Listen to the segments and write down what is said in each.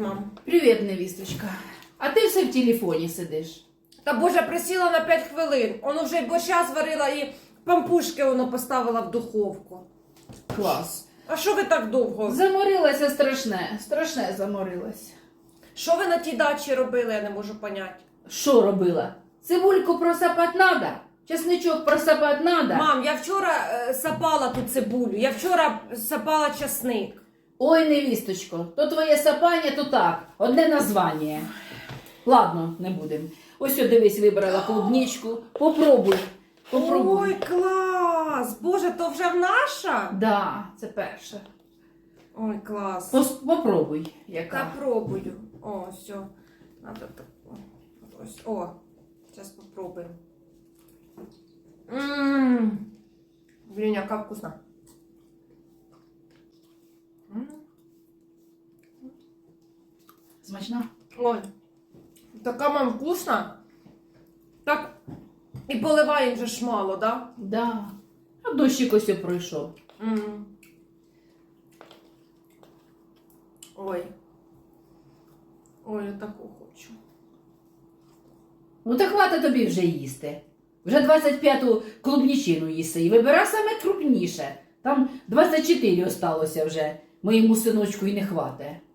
мам. Привіт, невісточка. А ти все в телефоні сидиш. Та боже, присіла на 5 хвилин. Воно вже й борща зварила і пампушки воно поставила в духовку. Клас. А що ви так довго? Заморилася страшне, страшне заморилась. Що ви на тій дачі робили, я не можу поняти. Що робила? Цибульку просапать надо, чесничок просапать надо. Мам, я вчора е, сапала тут цибулю, я вчора сапала часник. Ой, невісточко, то твоє сапання, то так, одне названня. Ладно, не будем. Ось от дивись, вибрала клубничку. Попробуй. Попробуй. Ой, клас! Боже, то вже в наша? Да, це перше. Ой, клас. Пос- попробуй, Та яка. пробую. О, все. Надо так. Ось. О, зараз попробуємо. Ммм. Блін, яка вкусна. Смачна? Ой, така мам вкусна. Так і поливаємо вже ж мало, да? Да. А дощик ось і пройшов. М. Ой. Ой, я таку хочу. Ну так хватить тобі вже їсти. Вже 25-ту клубнічину їси і вибирай саме крупніше. Там 24 осталося вже. Моєму синочку і не хватить.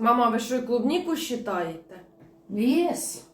Мама, ви що клубніку считаєте? Єс.